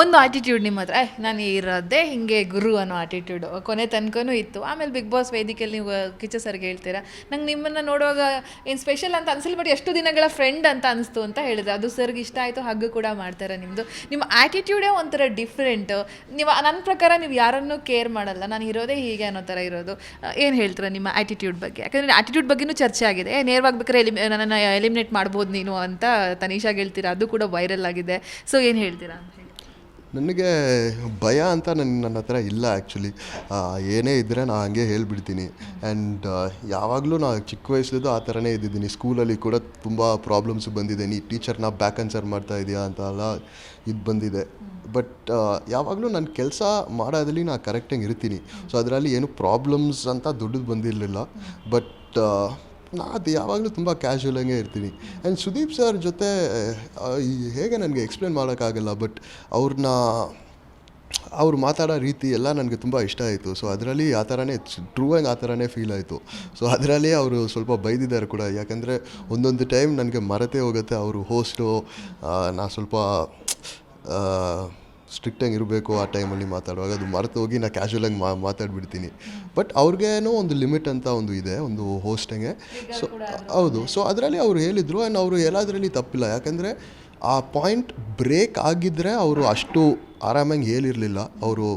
ಒಂದು ಆಟಿಟ್ಯೂಡ್ ನಿಮ್ಮ ಹತ್ರ. ನಾನು ಇರೋದೇ ಹಿಂಗೆ ಗುರು ಅನ್ನೋ ಆಟಿಟ್ಯೂಡು ಕೊನೆ ತನಕನೂ ಇತ್ತು. ಆಮೇಲೆ ಬಿಗ್ ಬಾಸ್ ವೇದಿಕೆಯಲ್ಲಿ ನೀವು ಕಿಚ್ಚ ಸರ್ಗೆ ಹೇಳ್ತೀರಾ? ನಂಗೆ ನಿಮ್ಮನ್ನು ನೋಡುವಾಗ ಏನು ಸ್ಪೆಷಲ್ ಅಂತ ಅನ್ಸಲ್ ಬಟ್ ಎಷ್ಟು ದಿನಗಳ ಫ್ರೆಂಡ್ ಅಂತ ಅನಿಸ್ತು ಅಂತ ಹೇಳಿದ್ರೆ. ಅದು ಸರ್ಗೆ ಇಷ್ಟ ಆಯಿತು, ಹಗ್ಗು ಕೂಡ ಮಾಡ್ತಾರೆ ನಿಮ್ಮದು ನಿಮ್ಮ ಆ್ಯಟಿಟ್ಯೂಡೇ ಒಂಥರ ಡಿಫ್ರೆಂಟು ನೀವು ನನ್ನ ಪ್ರಕಾರ ನೀವು ಯಾರನ್ನೂ ಕೇರ್ ಮಾಡಲ್ಲ. ನಾನು ಇರೋದೇ ಹೀಗೆ ಅನ್ನೋ ಥರ ಇರೋದು. ಏನು ಹೇಳ್ತೀರಾ ನಿಮ್ಮ ಆ್ಯಟಿಟ್ಯೂಡ್ ಬಗ್ಗೆ? ಯಾಕಂದರೆ ಆ್ಯಟಿಟ್ಯೂಡ್ ಬಗ್ಗೆನೂ ಚರ್ಚೆ ಆಗಿದೆ. ನೇರವಾಗಿ ಬೇಕಾದ್ರೆ ಎಲಿಮಿ, ನನ್ನನ್ನು ಎಲಿಮಿನೇಟ್ ಮಾಡ್ಬೋದು ನೀನು ಅಂತ ತನೀಶಾಗಿ ಹೇಳ್ತೀರಾ? ಅದು ಕೂಡ ವೈರಲ್ ಆಗಿದೆ. ಸೊ ಏನು ಹೇಳ್ತೀರಾ ಅಂತ ಹೇಳಿ. ನನಗೆ ಭಯ ಅಂತ ನನ್ನ ನನ್ನ ಹತ್ರ ಇಲ್ಲ ಆ್ಯಕ್ಚುಲಿ ಏನೇ ಇದ್ದರೆ ನಾನು ಹಂಗೆ ಹೇಳಿಬಿಡ್ತೀನಿ. ಆ್ಯಂಡ್ ಯಾವಾಗಲೂ ನಾನು ಚಿಕ್ಕ ವಯಸ್ಸಲ್ಲೂ ಆ ಥರನೇ ಇದ್ದಿದ್ದೀನಿ. ಸ್ಕೂಲಲ್ಲಿ ಕೂಡ ತುಂಬ ಪ್ರಾಬ್ಲಮ್ಸ್ ಬಂದಿದೆ. ನೀ ಟೀಚರ್ನ ಬ್ಯಾಕ್ ಆನ್ಸರ್ ಮಾಡ್ತಾ ಇದೆಯಾ ಅಂತ ಎಲ್ಲ ಇದು ಬಂದಿದೆ. ಬಟ್ ಯಾವಾಗಲೂ ನನ್ನ ಕೆಲಸ ಮಾಡೋದ್ರಲ್ಲಿ ನಾನು ಕರೆಕ್ಟಾಗಿ ಇರ್ತೀನಿ. ಸೊ ಅದರಲ್ಲಿ ಏನು ಪ್ರಾಬ್ಲಮ್ಸ್ ಅಂತ ದೊಡ್ಡದು ಬಂದಿರಲಿಲ್ಲ. ಬಟ್ ನಾ ಅದು ಯಾವಾಗಲೂ ತುಂಬ ಕ್ಯಾಶುವಲಾಗೇ ಇರ್ತೀನಿ. ಆ್ಯಂಡ್ ಸುದೀಪ್ ಸರ್ ಜೊತೆ ಹೇಗೆ ನನಗೆ ಎಕ್ಸ್ಪ್ಲೇನ್ ಮಾಡೋಕ್ಕಾಗಲ್ಲ ಬಟ್ ಅವ್ರನ್ನ ಅವ್ರು ಮಾತಾಡೋ ರೀತಿ ಎಲ್ಲ ನನಗೆ ತುಂಬ ಇಷ್ಟ ಆಯಿತು. ಸೊ ಅದರಲ್ಲಿ ಆ ಥರನೇ ಟ್ರೂ ಆಗಿ ಆ ಥರನೇ ಫೀಲ್ ಆಯಿತು. ಸೊ ಅದರಲ್ಲಿ ಅವರು ಸ್ವಲ್ಪ ಬೈದಿದ್ದಾರೆ ಕೂಡ. ಯಾಕಂದರೆ ಒಂದೊಂದು ಟೈಮ್ ನನಗೆ ಮರೆತೇ ಹೋಗುತ್ತೆ. ಅವರು ಹೋಸ್ಟು ನಾ ಸ್ವಲ್ಪ ಸ್ಟ್ರಿಕ್ಟಾಗಿ ಇರಬೇಕು ಆ ಟೈಮಲ್ಲಿ ಮಾತಾಡುವಾಗ. ಅದು ಮರೆತು ಹೋಗಿ ನಾನು ಕ್ಯಾಶುವಲಾಗಿ ಮಾ ಮಾತಾಡ್ಬಿಡ್ತೀನಿ. ಬಟ್ ಅವ್ರಿಗೇನೋ ಒಂದು ಲಿಮಿಟ್ ಅಂತ ಒಂದು ಇದೆ ಒಂದು ಹೋಸ್ಟಿಂಗೆ ಸೊ ಹೌದು. ಸೊ ಅದರಲ್ಲಿ ಅವರು ಹೇಳಿದರು ಆ್ಯಂಡ್ ಅವರು ಎಲ್ಲದರಲ್ಲಿ ತಪ್ಪಿಲ್ಲ. ಯಾಕಂದರೆ ಆ ಪಾಯಿಂಟ್ ಬ್ರೇಕ್ ಆಗಿದ್ದರೆ ಅವರು ಅಷ್ಟು ಆರಾಮಾಗಿ ಹೇಳಿರಲಿಲ್ಲ. ಅವರು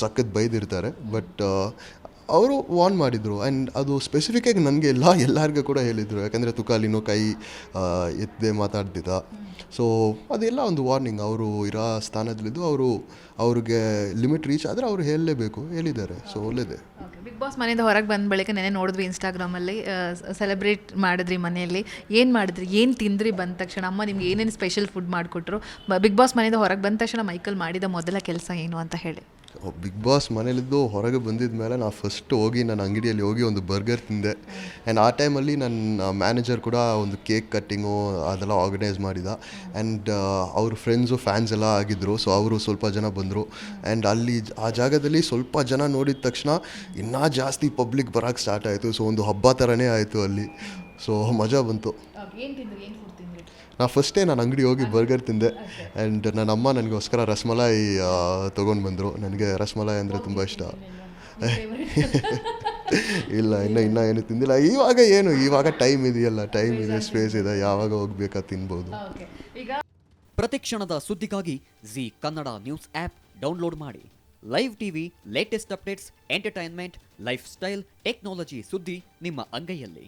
ಸಖತ್ ಬೈದಿರ್ತಾರೆ. ಬಟ್ ಅವರು ವಾರ್ನ್ ಮಾಡಿದರು. ಆ್ಯಂಡ್ ಅದು ಸ್ಪೆಸಿಫಿಕ್ಕಾಗಿ ನನಗೆ ಎಲ್ಲ ಎಲ್ಲರಿಗೂ ಕೂಡ ಹೇಳಿದರು. ಯಾಕಂದರೆ ತುಕಾಲಿನೂ ಕೈ ಎತ್ತದೆ ಮಾತಾಡ್ತಿದ್ದ. ಸೊ ಅದೆಲ್ಲ ಒಂದು ವಾರ್ನಿಂಗ್ ಅವರು ಇರೋ ಸ್ಥಾನದಲ್ಲಿದ್ದು ಅವರು ಅವ್ರಿಗೆ ಲಿಮಿಟ್ ರೀಚ್ ಆದರೆ ಅವರು ಹೇಳಲೇಬೇಕು. ಹೇಳಿದ್ದಾರೆ. ಸೊ ಒಳ್ಳೆಯದೇ ಬಿಗ್ ಬಾಸ್ ಮನೆಯಿಂದ ಹೊರಗೆ ಬಂದ ಬಳಿಕ ನೆನೆ ನೋಡಿದ್ವಿ ಇನ್ಸ್ಟಾಗ್ರಾಮಲ್ಲಿ ಸೆಲೆಬ್ರೇಟ್ ಮಾಡಿದ್ರಿ ಮನೆಯಲ್ಲಿ. ಏನು ಮಾಡಿದ್ರಿ? ಏನು ತಿಂದ್ರಿ? ಬಂದ ತಕ್ಷಣ ಅಮ್ಮ ನಿಮ್ಗೆ ಏನೇನು ಸ್ಪೆಷಲ್ ಫುಡ್ ಮಾಡಿಕೊಟ್ರು? ಬಿಗ್ ಬಾಸ್ ಮನೆಯಿಂದ ಹೊರಗೆ ಬಂದ ತಕ್ಷಣ ಮೈಕಲ್ ಮಾಡಿದ ಮೊದಲ ಕೆಲಸ ಏನು ಅಂತ ಹೇಳಿ. ಬಿಗ್ ಬಾಸ್ ಮನೇಲಿದ್ದು ಹೊರಗೆ ಬಂದಿದ ಮೇಲೆ ನಾನು ಫಸ್ಟ್ ಹೋಗಿ ನನ್ನ ಅಂಗಡಿಯಲ್ಲಿ ಹೋಗಿ ಒಂದು ಬರ್ಗರ್ ತಿಂದೆ. ಆ್ಯಂಡ್ ಆ ಟೈಮಲ್ಲಿ ನನ್ನ ಮ್ಯಾನೇಜರ್ ಕೂಡ ಒಂದು ಕೇಕ್ ಕಟ್ಟಿಂಗು ಅದೆಲ್ಲ ಆರ್ಗನೈಸ್ ಮಾಡಿದ. ಆ್ಯಂಡ್ ಅವ್ರ ಫ್ರೆಂಡ್ಸು ಫ್ಯಾನ್ಸ್ ಎಲ್ಲ ಆಗಿದ್ದರು ಸೊ ಅವರು ಸ್ವಲ್ಪ ಜನ ಬಂದರು. ಆ್ಯಂಡ್ ಅಲ್ಲಿ ಆ ಜಾಗದಲ್ಲಿ ಸ್ವಲ್ಪ ಜನ ನೋಡಿದ ತಕ್ಷಣ ಇನ್ನೂ ಜಾಸ್ತಿ ಪಬ್ಲಿಕ್ ಬರೋಕ್ಕೆ ಸ್ಟಾರ್ಟ್ ಆಯಿತು. ಸೊ ಒಂದು ಹಬ್ಬ ಥರನೇ ಆಯಿತು ಅಲ್ಲಿ. ಸೊ ಮಜಾ ಬಂತು. ಏನು ಫಸ್ಟ್ ಡೇ ನಾ ಫಸ್ಟೇ ನಾನು ಅಂಗಡಿ ಹೋಗಿ ಬರ್ಗರ್ ತಿಂದೆ. ಆ್ಯಂಡ್ ನನ್ನ ಅಮ್ಮ ನನಗೋಸ್ಕರ ರಸಮಲಾಯಿ ತೊಗೊಂಡು ಬಂದರು. ನನಗೆ ರಸಮಲಾಯಿ ಅಂದರೆ ತುಂಬ ಇಷ್ಟ. ಇಲ್ಲ ಇನ್ನು ಇನ್ನೂ ಏನು ತಿಂದಿಲ್ಲ. ಇವಾಗ ಏನು ಇವಾಗ ಟೈಮ್ ಇದೆಯಲ್ಲ ಟೈಮ್ ಇದೆ ಸ್ಪೇಸ್ ಇದೆ. ಯಾವಾಗ ಹೋಗ್ಬೇಕಾ ತಿನ್ಬೋದು. ಓಕೆ ಈಗ ಪ್ರತಿಕ್ಷಣದ ಸುದ್ದಿಗಾಗಿ Zee Kannada news app download ಮಾಡಿ. Live TV latest updates entertainment lifestyle technology ಸುದ್ದಿ ನಿಮ್ಮ ಅಂಗೈಯಲ್ಲಿ.